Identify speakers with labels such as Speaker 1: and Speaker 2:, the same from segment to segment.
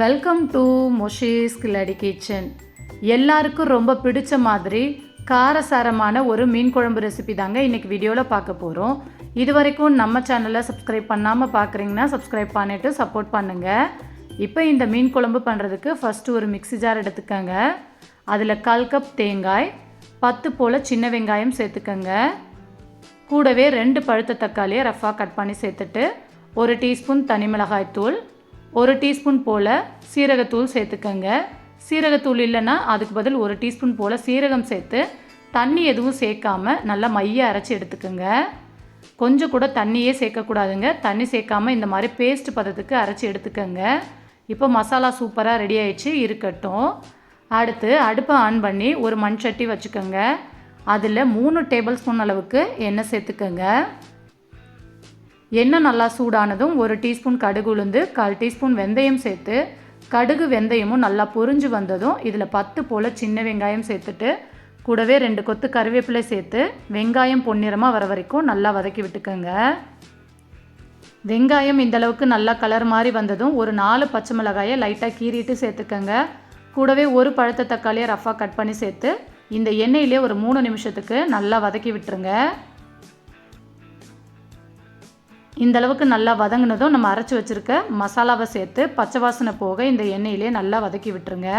Speaker 1: Welcome to மொஷீஸ் கில்லடி kitchen எல்லாருக்கும் ரொம்ப பிடிச்ச மாதிரி காரசாரமான ஒரு மீன் குழம்பு ரெசிபி தாங்க இன்றைக்கி வீடியோவில் பார்க்க போகிறோம் இது வரைக்கும் நம்ம சேனலை சப்ஸ்கிரைப் பண்ணாமல் பார்க்குறீங்கன்னா சப்ஸ்கிரைப் பண்ணிவிட்டு சப்போர்ட் பண்ணுங்கள் இப்போ இந்த மீன் குழம்பு பண்ணுறதுக்கு ஃபஸ்ட்டு ஒரு மிக்ஸி ஜார் எடுத்துக்கோங்க. அதில் கால் கப் தேங்காய் பத்து போல் சின்ன வெங்காயம் சேர்த்துக்கோங்க. கூடவே ரெண்டு பழுத்த தக்காளியை ரஃபாக கட் பண்ணி சேர்த்துட்டு ஒரு டீஸ்பூன் தனி மிளகாய் தூள் ஒரு டீஸ்பூன் போல் சீரகத்தூள் சேர்த்துக்கோங்க. சீரகத்தூள் இல்லைன்னா அதுக்கு பதில் ஒரு டீஸ்பூன் போல் சீரகம் சேர்த்து தண்ணி எதுவும் சேர்க்காம நல்லா மைய அரைச்சி எடுத்துக்கோங்க. கொஞ்சம் கூட தண்ணியே சேர்க்கக்கூடாதுங்க. தண்ணி சேர்க்காம இந்த மாதிரி பேஸ்ட் பதத்துக்கு அரைச்சி எடுத்துக்கோங்க. இப்போ மசாலா சூப்பராக ரெடி ஆயிடுச்சு இருக்கட்டும். அடுத்து அடுப்பை ஆன் பண்ணி ஒரு மண் சட்டி வச்சுக்கோங்க. அதில் மூணு டேபிள் ஸ்பூன் அளவுக்கு எண்ணெய் சேர்த்துக்கோங்க. எண்ணெய் நல்லா சூடானதும் ஒரு டீஸ்பூன் கடுகு உளுந்து கால் டீஸ்பூன் வெந்தயம் சேர்த்து கடுகு வெந்தயமும் நல்லா பொரிஞ்சு வந்ததும் இதில் பத்து போல் சின்ன வெங்காயம் சேர்த்துட்டு கூடவே ரெண்டு கொத்து கருவேப்பிலை சேர்த்து வெங்காயம் பொன்னிறமாக வர வரைக்கும் நல்லா வதக்கி விட்டுக்கோங்க. வெங்காயம் இந்தளவுக்கு நல்லா கலர் மாதிரி வந்ததும் ஒரு நாலு பச்சை மிளகாயை லைட்டாக கீறிட்டு சேர்த்துக்கோங்க. கூடவே ஒரு பழுத்த தக்காளியை ரஃபாக கட் பண்ணி சேர்த்து இந்த எண்ணெயிலே ஒரு மூணு நிமிஷத்துக்கு நல்லா வதக்கி விட்டுருங்க. இந்த அளவுக்கு நல்லா வதங்கினதும் நம்ம அரைச்சி வச்சுருக்க மசாலாவை சேர்த்து பச்சை வாசனை போக இந்த எண்ணெயிலே நல்லா வதக்கி விட்டுருங்க.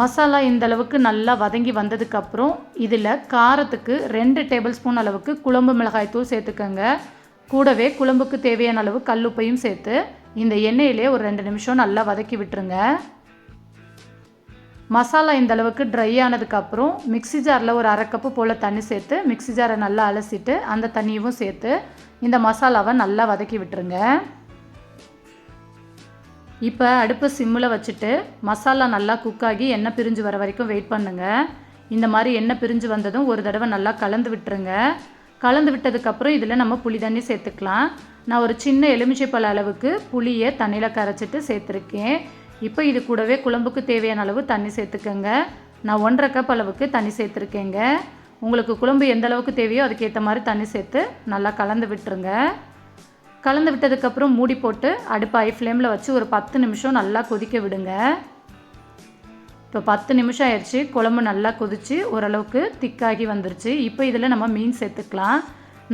Speaker 1: மசாலா இந்த அளவுக்கு நல்லா வதங்கி வந்ததுக்கப்புறம் இதில் காரத்துக்கு ரெண்டு டேபிள் ஸ்பூன் அளவுக்கு குழம்பு மிளகாய் தூள் சேர்த்துக்கோங்க. கூடவே குழம்புக்கு தேவையான அளவு கல்லுப்பையும் சேர்த்து இந்த எண்ணெயிலே ஒரு ரெண்டு நிமிஷம் நல்லா வதக்கி விட்டுருங்க. மசாலா இந்த அளவுக்கு ட்ரை ஆனதுக்கப்புறம் மிக்ஸி ஜாரில் ஒரு அரை கப்பு போல் தண்ணி சேர்த்து மிக்ஸி ஜாரை நல்லா அலசிட்டு அந்த தண்ணியும் சேர்த்து இந்த மசாலாவை நல்லா வதக்கி விட்டுருங்க. இப்போ அடுப்பு சிம்மில் வச்சுட்டு மசாலா நல்லா குக் ஆகி எண்ணெய் பிரிஞ்சு வர வரைக்கும் வெயிட் பண்ணுங்கள் இந்த மாதிரி எண்ணெய் பிரிஞ்சு வந்ததும் ஒரு தடவை நல்லா கலந்து விட்டுருங்க. கலந்து விட்டதுக்கப்புறம் இதில் நம்ம புளி தண்ணி சேர்த்துக்கலாம். நான் ஒரு சின்ன எலுமிச்சைப்பழ அளவுக்கு புளியை தண்ணியில் கரைச்சிட்டு சேர்த்துருக்கேன். இப்போ இது கூடவே குழம்புக்கு தேவையான அளவு தண்ணி சேர்த்துக்கோங்க. நான் ஒன்றரை கப் அளவுக்கு தண்ணி சேர்த்துருக்கேங்க. உங்களுக்கு குழம்பு எந்த அளவுக்கு தேவையோ அதுக்கேற்ற மாதிரி தண்ணி சேர்த்து நல்லா கலந்து விட்டுருங்க. கலந்து விட்டதுக்கப்புறம் மூடி போட்டு அடுப்பு ஐ ஃப்ளேமில் வச்சு ஒரு பத்து நிமிஷம் நல்லா கொதிக்க விடுங்க. இப்போ பத்து நிமிஷம் ஆயிடுச்சு. குழம்பு நல்லா கொதிச்சு ஓரளவுக்கு திக்காகி வந்துருச்சு. இப்போ இதில் நம்ம மீன் சேர்த்துக்கலாம்.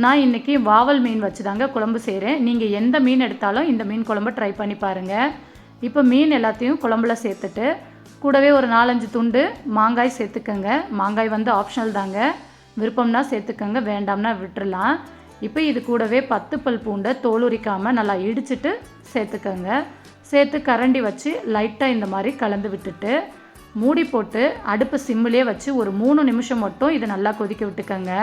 Speaker 1: நான் இன்றைக்கி வாவல் மீன் வச்சு தாங்க குழம்பு செய்கிறேன் நீங்கள் எந்த மீன் எடுத்தாலும் இந்த மீன் குழம்பு ட்ரை பண்ணி பாருங்கள் இப்போ மீன் எல்லாத்தையும் குழம்புல சேர்த்துட்டு கூடவே ஒரு நாலஞ்சு துண்டு மாங்காய் சேர்த்துக்கோங்க. மாங்காய் வந்து ஆப்ஷனல் தாங்க. விருப்பம்னா சேர்த்துக்கோங்க வேண்டாம்னா விட்டுறலாம். இப்போ இது கூடவே பத்து பல் பூண்டை தோல் உரிக்காமல் நல்லா இடிச்சிட்டு சேர்த்துக்கோங்க. சேர்த்து கரண்டி வச்சு லைட்டாக இந்த மாதிரி கலந்து விட்டுட்டு மூடி போட்டு அடுப்பு சிம்மிலே வச்சு ஒரு மூணு நிமிஷம் மட்டும் இதை நல்லா கொதிக்க விட்டுக்கோங்க.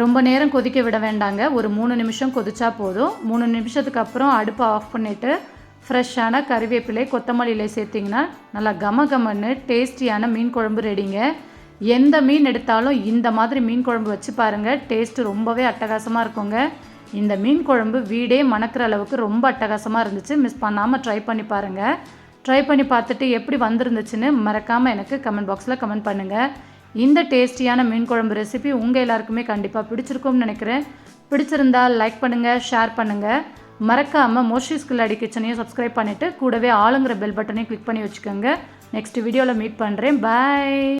Speaker 1: ரொம்ப நேரம் கொதிக்க விட வேண்டாங்க. ஒரு மூணு நிமிஷம் கொதிச்சா போதும். மூணு நிமிஷத்துக்கு அப்புறம் அடுப்பை ஆஃப் பண்ணிவிட்டு ஃப்ரெஷ்ஷான கறிவேப்பிலை கொத்தமல்லி இலை சேர்த்திங்கன்னா நல்லா கம கமன்னு டேஸ்டியான மீன் குழம்பு ரெடிங்க. எந்த மீன் எடுத்தாலும் இந்த மாதிரி மீன் குழம்பு வச்சு பாருங்கள் டேஸ்ட்டு ரொம்பவே அட்டகாசமாக இருக்குங்க. இந்த மீன் குழம்பு வீடே மணக்கிற அளவுக்கு ரொம்ப அட்டகாசமாக இருந்துச்சு. மிஸ் பண்ணாமல் ட்ரை பண்ணி பாருங்கள் ட்ரை பண்ணி பார்த்துட்டு எப்படி வந்திருந்துச்சுன்னு மறக்காமல் எனக்கு கமெண்ட் பாக்ஸில் கமெண்ட் பண்ணுங்கள் இந்த டேஸ்டியான மீன் குழம்பு ரெசிபி உங்கள் எல்லாருக்குமே கண்டிப்பாக பிடிச்சிருக்கும்னு நினைக்கிறேன். பிடிச்சிருந்தா லைக் பண்ணுங்கள் ஷேர் பண்ணுங்கள் மறக்காமல் மோஷிஸ் ஸ்கில் கிச்சனையும் சப்ஸ்கிரைப் பண்ணிவிட்டு கூடவே ஆளுங்கிற பெல் பட்டனையும் கிளிக் பண்ணி வச்சுக்கோங்க. நெக்ஸ்ட் வீடியோவில் மீட் பண்ணுறேன் பாய்